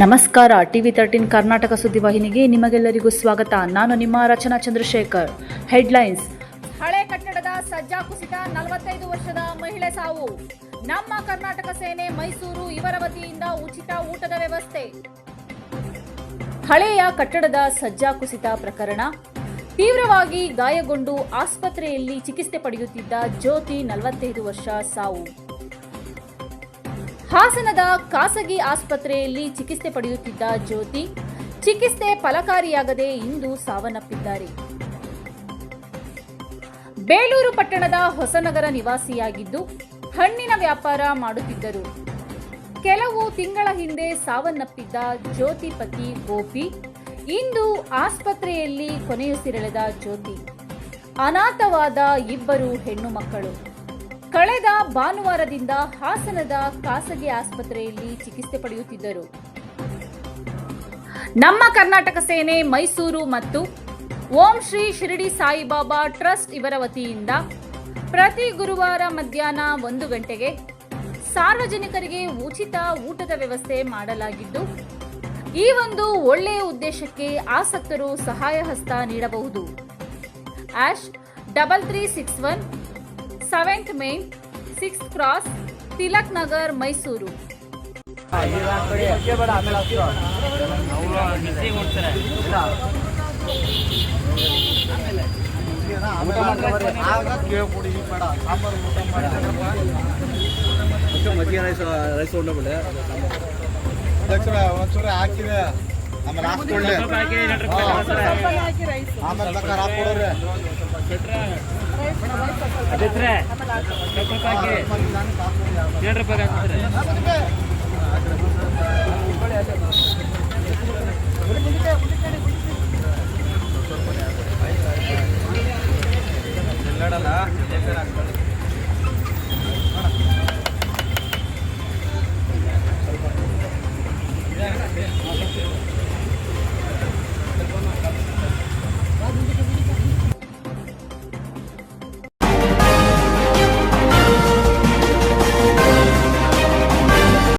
ನಮಸ್ಕಾರ, TV thirteen Karnataka ಸುದ್ದಿವಾಹಿನಿಗೆ ನಿಮಗೆಲ್ಲರಿಗೂ ಸ್ವಾಗತ. ನಾನು ನಿಮ್ಮ ರಚನಾ ಚಂದ್ರಶೇಖರ್. ಹೆಡ್ಲೈನ್ಸ್. ಹಳೆ ಕಟ್ಟಡದ ಸಜ್ಜಾ ಕುಸಿತ ನಲವತ್ತೈದು ವರ್ಷದ ಮಹಿಳೆ ಸಾವು. ನಮ್ಮ ಕರ್ನಾಟಕ ಸೇನೆ ಮೈಸೂರು ಇವರ ವತಿಯಿಂದ ಉಚಿತ ಊಟದ ವ್ಯವಸ್ಥೆ. ಹಳೆಯ ಕಟ್ಟಡದ ಸಜ್ಜಾ ಕುಸಿತ ಪ್ರಕರಣ. ತೀವ್ರವಾಗಿ ಗಾಯಗೊಂಡು ಆಸ್ಪತ್ರೆಯಲ್ಲಿ ಚಿಕಿತ್ಸೆ ಪಡೆಯುತ್ತಿದ್ದ ಜ್ಯೋತಿ ನಲವತ್ತೈದು ವರ್ಷ ಸಾವು. ಹಾಸನದ ಖಾಸಗಿ ಆಸ್ಪತ್ರೆಯಲ್ಲಿ ಚಿಕಿತ್ಸೆ ಪಡೆಯುತ್ತಿದ್ದ ಜ್ಯೋತಿ, ಚಿಕಿತ್ಸೆ ಫಲಕಾರಿಯಾಗದೆ ಇಂದು ಸಾವನ್ನಪ್ಪಿದ್ದಾರೆ. ಬೇಲೂರು ಪಟ್ಟಣದ ಹೊಸನಗರ ನಿವಾಸಿಯಾಗಿದ್ದು, ಹಣ್ಣಿನ ವ್ಯಾಪಾರ ಮಾಡುತ್ತಿದ್ದರು. ಕೆಲವು ತಿಂಗಳ ಹಿಂದೆ ಸಾವನ್ನಪ್ಪಿದ್ದ ಜ್ಯೋತಿ ಪತಿ ಗೋಪಿ, ಇಂದು ಆಸ್ಪತ್ರೆಯಲ್ಲಿ ಕೊನೆಯುಸಿರೆಳೆದ ಜ್ಯೋತಿ. ಅನಾಥವಾದ ಇಬ್ಬರು ಹೆಣ್ಣು ಮಕ್ಕಳು. ಕಳೆದ ಭಾನುವಾರದಿಂದ ಹಾಸನದ ಖಾಸಗಿ ಆಸ್ಪತ್ರೆಯಲ್ಲಿ ಚಿಕಿತ್ಸೆ ಪಡೆಯುತ್ತಿದ್ದರು. ನಮ್ಮ ಕರ್ನಾಟಕ ಸೇನೆ, ಮೈಸೂರು ಮತ್ತು ಓಂ ಶ್ರೀ ಶಿರಡಿ ಸಾಯಿಬಾಬಾ ಟ್ರಸ್ಟ್ ಇವರ ವತಿಯಿಂದ ಪ್ರತಿ ಗುರುವಾರ ಮಧ್ಯಾಹ್ನ ಒಂದು ಗಂಟೆಗೆ ಸಾರ್ವಜನಿಕರಿಗೆ ಉಚಿತ ಊಟದ ವ್ಯವಸ್ಥೆ ಮಾಡಲಾಗಿದ್ದು, ಈ ಒಂದು ಒಳ್ಳೆಯ ಉದ್ದೇಶಕ್ಕೆ ಆಸಕ್ತರು ಸಹಾಯ ಹಸ್ತ ನೀಡಬಹುದು. ಆಶ್, double three six one seventh main six cross Tilak Nagar Mysuru ಮಜ್ಜಿಗೆ ರೈಸ್ ರೈಸ್ ಉಂಡಬಿಟ್ಟೆ ಅಧ್ಯಕ್ಷರ ಒಂಚೂರು ಹಾಕಿದೆ ಆಮೇಲೆ ಹಾಕ್ಕೊಳ್ಳಿ ಆಮೇಲೆ ತಕ್ಕ ಹಾಕ್ಕೊಡೋರೆ ಎಲ್ಲಡಲ್ಲ